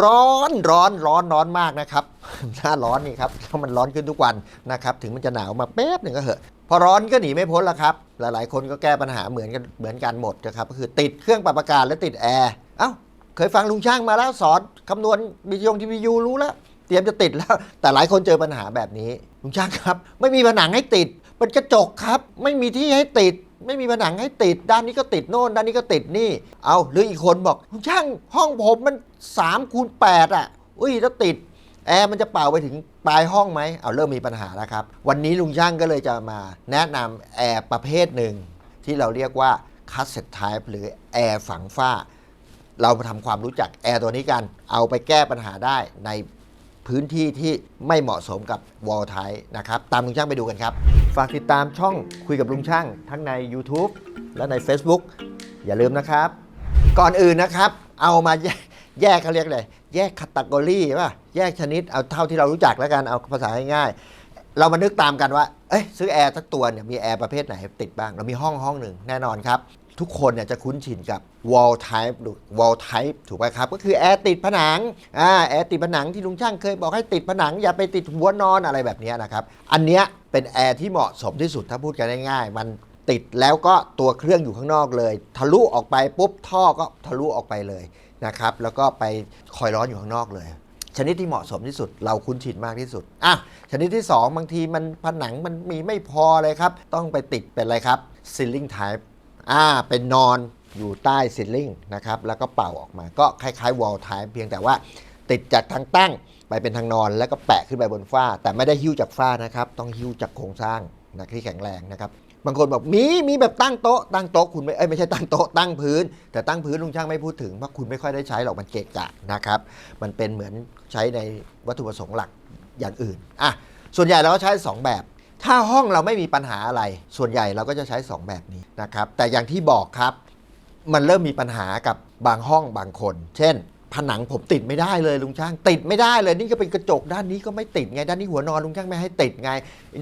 ร้อนร้อนร้อนร้อนมากนะครับหน้าร้อนนี่ครับถ้ามันร้อนขึ้นทุกวันนะครับถึงมันจะหนาวมาแป๊บหนึ่งก็เหอะพอร้อนก็หนีไม่พ้นละครับ หลายๆ คนก็แก้ปัญหาเหมือนกันเหมือนกันหมดนะครับก็คือติดเครื่องปรับอากาศและติดแอร์เอ้าเคยฟังลุงช่างมาแล้วสอนคำนวณวิทยงทีวียูรู้แล้วเตรียมจะติดแล้ว แต่หลายคนเจอปัญหาแบบนี้ลุงช่างครับ ไม่มีผนังให้ติดเป็นกระจกครับ ไม่มีที่ให้ติด ไม่มีผนังให้ติด ด้านนี้ก็ติดโน่น ด้านนี้ก็ติดนี่ เอาหรืออีกคนบอกลุงช่างห้องผมมัน3คูณ8อะ อุ้ยถ้าติดแอร์มันจะเป่าไปถึงปลายห้องไหมเอาเริ่มมีปัญหาแล้วครับ วันนี้ลุงช่างก็เลยจะมาแนะนำแอร์ประเภทหนึ่ง ที่เราเรียกว่า cassette type หรือแอร์ฝังฝ้า เรามาทำความรู้จักแอร์ตัวนี้กัน เอาไปแก้ปัญหาได้ในพื้นที่ที่ไม่เหมาะสมกับ wall type นะครับ ตามลุงช่างไปดูกันครับ ฝากติดตามช่องคุยกับลุงช่าง ทั้งใน YouTube และใน Facebook อย่าลืมนะครับ ก่อนอื่นนะครับ เอามาแยกแยกเขาเรียกเลย แยกคัตกรีป่ะแยกชนิดเอาเท่าที่เรารู้จักแล้วกันเอาภาษาง่ายๆเรามานึกตามกันว่าเอ้ยซื้อแอร์สักตัวเนี่ยมีแอร์ประเภทไหนติดบ้าง เรามีห้องห้องหนึ่งแน่นอนครับ ทุกคนเนี่ยจะคุ้นชินกับ wall type wall type ถูกไหมครับ ก็คือแอร์ติดผนังอ่าแอร์ติดผนังที่ลุงช่างเคยบอกให้ติดผนัง อย่าไปติดหัวนอนอะไรแบบนี้นะครับ อันเนี้ย เป็นแอร์ที่เหมาะสมที่สุดถ้าพูดกันง่ายๆ มันติดแล้วก็ตัวเครื่องอยู่ข้างนอกเลย ทะลุออกไปปุ๊บท่อก็ทะลุออกไปเลยนะครับแล้วก็ไปคอยร้อนอยู่ข้างนอกเลย ชนิดที่เหมาะสมที่สุด เราคุ้นชินมากที่สุดอะชนิดที่ 2 บางทีมันผนังมันมีไม่พอเลยครับ ต้องไปติดเป็นอะไรครับ ceiling type อ่าเป็นนอนอยู่ใต้ ceiling นะครับแล้วก็เป่าออกมาก็คล้ายๆ wall type เพียงแต่ว่าติดจากทางตั้ง ไปเป็นทางนอนแล้วก็แปะขึ้นไปบนฝ้า แต่ไม่ได้หิ้วจากฝ้านะครับ ต้องหิ้วจากโครงสร้างนะที่แข็งแรงนะครับ บางคนบอกมีมีแบบตั้งโต๊ะตั้งโต๊ะคุณไม่เอ้ยไม่ใช่ตั้งโต๊ะตั้งพื้น แต่ตั้งพื้นลุงช่างไม่พูดถึงเพราะคุณไม่ค่อยได้ใช้หรอกมันเกะกะนะครับ มันเป็นเหมือนใช้ในวัตถุประสงค์หลักอย่างอื่นอะส่วนใหญ่เราก็ใช้ 2 แบบ ถ้าห้องเราไม่มีปัญหาอะไร ส่วนใหญ่เราก็จะใช้ 2 แบบนี้นะครับแต่อย่างที่บอกครับ มันเริ่มมีปัญหากับบางห้องบางคน เช่น ผนังผมติดไม่ได้เลยลุงช่าง ติดไม่ได้เลยนี่ก็เป็นกระจกด้านนี้ก็ไม่ติดไง ด้านนี้หัวนอนลุงช่างไม่ให้ติดไง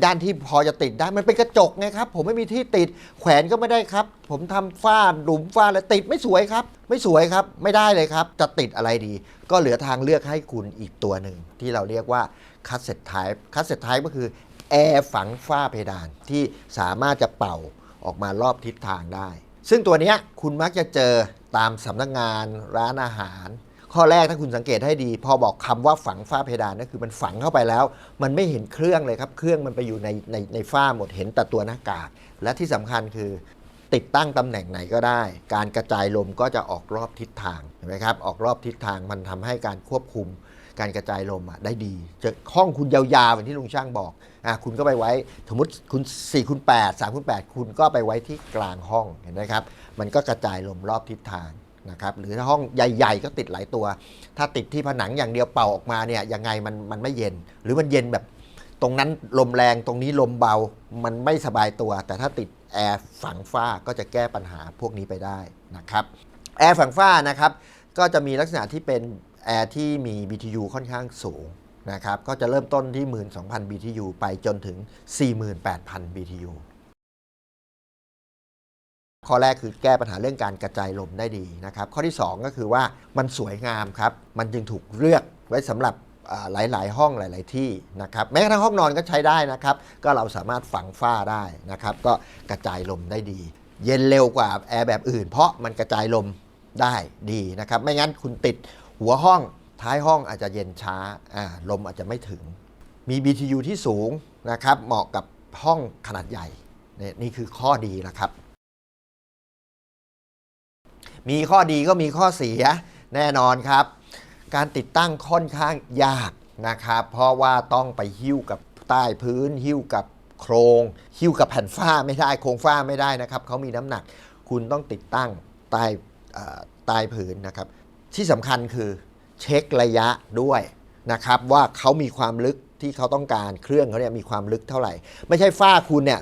ด้านที่พอจะติดได้มันเป็นกระจกไงครับ ผมไม่มีที่ติด แขวนก็ไม่ได้ครับ ผมทำฝ้าหลุมฝ้าแล้วติดไม่สวยครับ ไม่สวยครับ ไม่ได้เลยครับ จะติดอะไรดี ก็เหลือทางเลือกให้คุณอีกตัวหนึ่งที่เราเรียกว่าคัสเซ็ตไทป์คัสเซ็ตไทป์ก็คือแอร์ฝังฝ้าเพดานที่สามารถจะเป่าออกมารอบทิศทางได้ ซึ่งตัวนี้คุณมักจะเจอตามสำนักงานร้านอาหาร ข้อแรกถ้าคุณสังเกตให้ดี พอบอกคำว่าฝังฝ้าเพดานนั่นคือมันฝังเข้าไปแล้ว มันไม่เห็นเครื่องเลยครับเครื่องมันไปอยู่ในในในฝ้าหมดเห็นแต่ตัวหน้ากากและที่สำคัญคือติดตั้งตำแหน่งไหนก็ได้ การกระจายลมก็จะออกรอบทิศทางเห็นไหมครับออกรอบทิศทางมันทำให้การควบคุม การกระจายลมอะได้ดีจะห้องคุณยาวๆอย่างที่ลุงช่างบอกอะคุณก็ไปไว้สมมติคุณ4คูณ8 3คูณ8คุณก็ไปไว้ที่กลางห้องเห็นไหมครับ มันก็กระจายลมรอบทิศทาง นะครับหรือถ้าห้องใหญ่ ๆ ก็ติดหลายตัว ถ้าติดที่ผนังอย่างเดียวเป่าออกมาเนี่ยยังไงมันมันไม่เย็น หรือมันเย็นแบบตรงนั้นลมแรงตรงนี้ลมเบามันไม่สบายตัว แต่ถ้าติดแอร์ฝังฝ้าก็จะแก้ปัญหาพวกนี้ไปได้นะครับแอร์ฝังฝ้านะครับก็จะมีลักษณะที่เป็นแอร์ที่มี BTU ค่อนข้างสูงนะครับก็จะเริ่มต้นที่ 12,000 BTU ไปจนถึง 48,000 BTU ข้อแรกคือแก้ปัญหาเรื่องการกระจายลมได้ดีนะครับ ข้อที่ 2 ก็คือว่ามันสวยงามครับ มันจึงถูกเลือกไว้สำหรับอ่าหลาย ๆ ห้องหลาย ๆ ที่นะครับ แม้กระทั่งห้องนอนก็ใช้ได้นะครับ ก็เราสามารถฝังฝ้าได้นะครับ ก็กระจายลมได้ดี เย็นเร็วกว่าแอร์แบบอื่น เพราะมันกระจายลมได้ดีนะครับ ไม่งั้นคุณติดหัวห้องท้ายห้องอาจจะเย็นช้าลมอาจจะไม่ถึง มี BTU ที่สูงนะครับ เหมาะกับห้องขนาดใหญ่เนี่ยนี่คือข้อดีละครับ มีข้อดีก็มีข้อเสียแน่นอนครับ การติดตั้งค่อนข้างยากนะครับ เพราะว่าต้องไปหิ้วกับใต้พื้น หิ้วกับโครงหิ้วกับแผ่นฝ้าไม่ได้โครงฝ้าไม่ได้นะครับเขามีน้ำหนัก คุณต้องติดตั้งใต้ใต้พื้นนะครับ ที่สำคัญคือเช็คระยะด้วยนะครับว่าเขามีความลึกที่เขาต้องการเครื่องเขาเนี่ยมีความลึกเท่าไหร่ ไม่ใช่ฝ้าคุณเนี่ย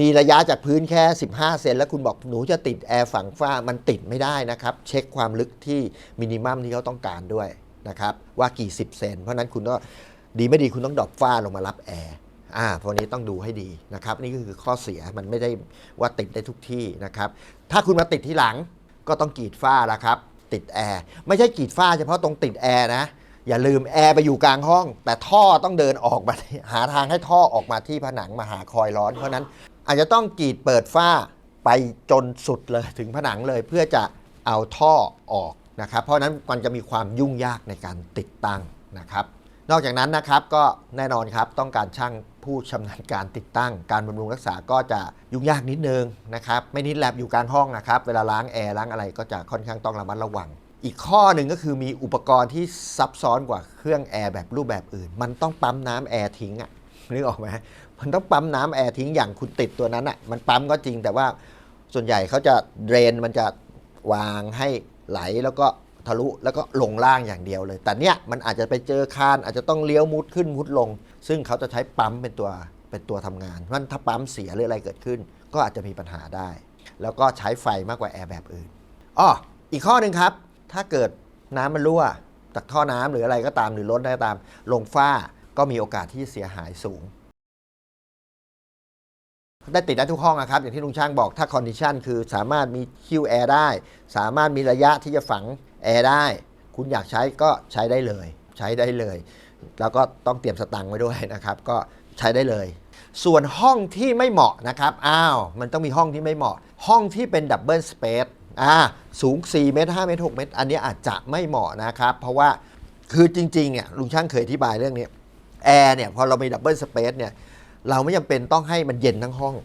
มีระยะจากพื้นแค่ 15 เซนแล้วคุณบอกหนูจะติดแอร์ฝังฝ้ามันติดไม่ได้นะครับ เช็คความลึกที่มินิมัมที่เขาต้องการด้วยนะครับ ว่ากี่สิบเซน เพราะนั้นคุณก็ดีไม่ดีคุณต้องดรอปฝ้าลงมารับแอร์อ่าพวกนี้ต้องดูให้ดีนะครับ นี่ก็คือข้อเสียมันไม่ได้ว่าติดได้ทุกที่นะครับ ถ้าคุณมาติดที่หลังก็ต้องกรีดฝ้าแล้วครับ ติดแอร์ไม่ใช่กรีดฝ้าเฉพาะตรงติดแอร์นะอย่าลืมแอร์ไปอยู่กลางห้อง แต่ท่อต้องเดินออกมาหาทางให้ท่อออกมาที่ผนังมาหาคอยร้อน เพราะนั้น อาจจะต้องกรีดเปิดฝ้าไปจนสุดเลยถึงผนังเลยเพื่อจะเอาท่อออกนะครับ เพราะนั้นมันจะมีความยุ่งยากในการติดตั้งนะครับ นอกจากนั้นนะครับก็แน่นอนครับต้องการช่างผู้ชำนาญการติดตั้ง การบำรุงรักษาก็จะยุ่งยากนิดนึงนะครับไม่นิดแลบอยู่กลางห้องนะครับเวลาล้างแอร์ล้างอะไรก็จะค่อนข้างต้องระมัดระวัง อีกข้อหนึ่งก็คือมีอุปกรณ์ที่ซับซ้อนกว่าเครื่องแอร์แบบรูปแบบอื่น มันต้องปั๊มน้ำแอร์ทิ้งอะนึกออกไหม มันต้องปั๊มน้ำแอร์ทิ้งอย่างคุณติดตัวนั้นอะมันปั๊มก็จริงแต่ว่าส่วนใหญ่เขาจะเดรนมันจะวางให้ไหลแล้วก็ทะลุแล้วก็ลงล่างอย่างเดียวเลย แต่เนี้ยมันอาจจะไปเจอคานอาจจะต้องเลี้ยวมุดขึ้นมุดลง ซึ่งเขาจะใช้ปั๊มเป็นตัวเป็นตัวทำงานเพราะมันถ้าปั๊มเสียหรืออะไรเกิดขึ้น ก็อาจจะมีปัญหาได้ แล้วก็ใช้ไฟมากกว่าแอร์แบบอื่นอ้ออีกข้อหนึ่งครับ ถ้าเกิดน้ำมันรั่วจากท่อน้ำหรืออะไรก็ตามหรือรถได้ตาม ลงฝ้าก็มีโอกาสที่จะเสียหายสูง ได้ติดได้ทุกห้องนะครับ อย่างที่ลุงช่างบอกถ้าคอนดิชันคือสามารถมีคิวแอร์ได้ สามารถมีระยะที่จะฝังแอร์ได้ คุณอยากใช้ก็ใช้ได้เลย ใช้ได้เลย แล้วก็ต้องเตรียมสตังค์ไว้ด้วยนะครับ ก็ใช้ได้เลย ส่วนห้องที่ไม่เหมาะนะครับอ้าวมันต้องมีห้องที่ไม่เหมาะ ห้องที่เป็นดับเบิลสเปซอ่าสูง 4 เมตร 5 เมตร 6 เมตร อันนี้อาจจะไม่เหมาะนะครับ เพราะว่าคือจริงๆเนี่ยลุงช่างเคยอธิบายเรื่องนี้แอร์เนี่ยพอเรามีดับเบิลสเปซเนี่ย เราไม่จำเป็นต้องให้มันเย็นทั้งห้อง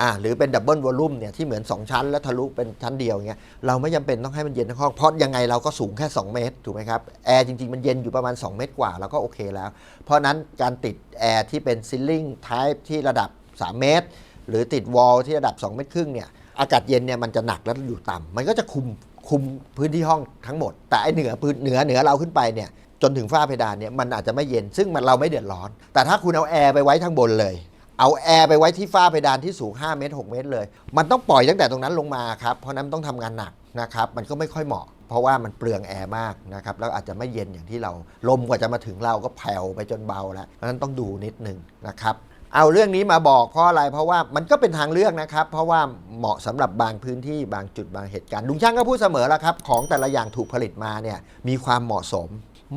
อ่าหรือเป็นดับเบิลวอลลุ่มเนี่ยที่เหมือน 2 ชั้นแล้วทะลุเป็นชั้นเดียวเงี้ยเราไม่จำเป็นต้องให้มันเย็นทั้งห้องเพราะยังไงเราก็สูงแค่ 2 เมตรถูกไหมครับแอร์จริง ๆ มันเย็นอยู่ประมาณ 2 เมตรกว่าเราก็โอเคแล้ว เพราะนั้นการติดแอร์ที่เป็นซิลลิงไทป์ที่ระดับ 3 เมตร หรือติดวอลที่ระดับ 2 เมตรครึ่งเนี่ยอากาศเย็นเนี่ยมันจะหนักแล้วอยู่ต่ำมันก็จะคุมคุมพื้นที่ห้องทั้งหมด แต่ไอเหนือพื้นเหนือเหนือเราขึ้นไปเนี่ย จนถึงฝ้าเพดานเนี่ยมันอาจจะไม่เย็น ซึ่งมันเราไม่เดือดร้อน แต่ถ้าคุณเอาแอร์ไปไว้ข้างบนเลย เอาแอร์ไปไว้ที่ฝ้าเพดานที่สูง 5 เมตร 6 เมตรเลย มันต้องปล่อยตั้งแต่ตรงนั้นลงมาครับเพราะนั้นต้องทำงานหนักนะครับมันก็ไม่ค่อยเหมาะ เพราะว่ามันเปลืองแอร์มากนะครับแล้วอาจจะไม่เย็นอย่างที่เราลมกว่าจะมาถึงเราก็แผ่วไปจนเบาแล้วเพราะนั้นต้องดูนิดนึงนะครับเอาเรื่องนี้มาบอกเพราะอะไรเพราะว่ามันก็เป็นทางเลือกนะครับ เพราะว่าเหมาะสำหรับบางพื้นที่บางจุดบางเหตุการณ์ลุงช่างก็พูดเสมอแล้วครับ ของแต่ละอย่างถูกผลิตมาเนี่ยมีความเหมาะสม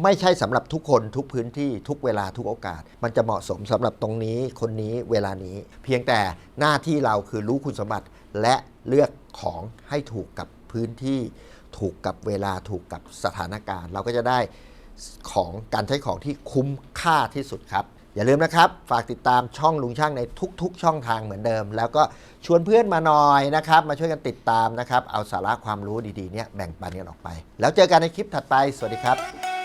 ไม่ใช่สำหรับทุกคนทุกพื้นที่ทุกเวลาทุกโอกาส มันจะเหมาะสมสำหรับตรงนี้คนนี้เวลานี้ เพียงแต่หน้าที่เราคือรู้คุณสมบัติ และเลือกของให้ถูกกับพื้นที่ ถูกกับเวลาถูกกับสถานการณ์ เราก็จะได้ของการใช้ของที่คุ้มค่าที่สุดครับ อย่าลืมนะครับ ฝากติดตามช่องลุงช่างในทุก ๆ ช่องทางเหมือนเดิม แล้วก็ชวนเพื่อนมาหน่อยนะครับ มาช่วยกันติดตามนะครับ เอาสาระความรู้ดีๆเนี่ยแบ่งปันกันออกไป แล้วเจอกันในคลิปถัดไป สวัสดีครับ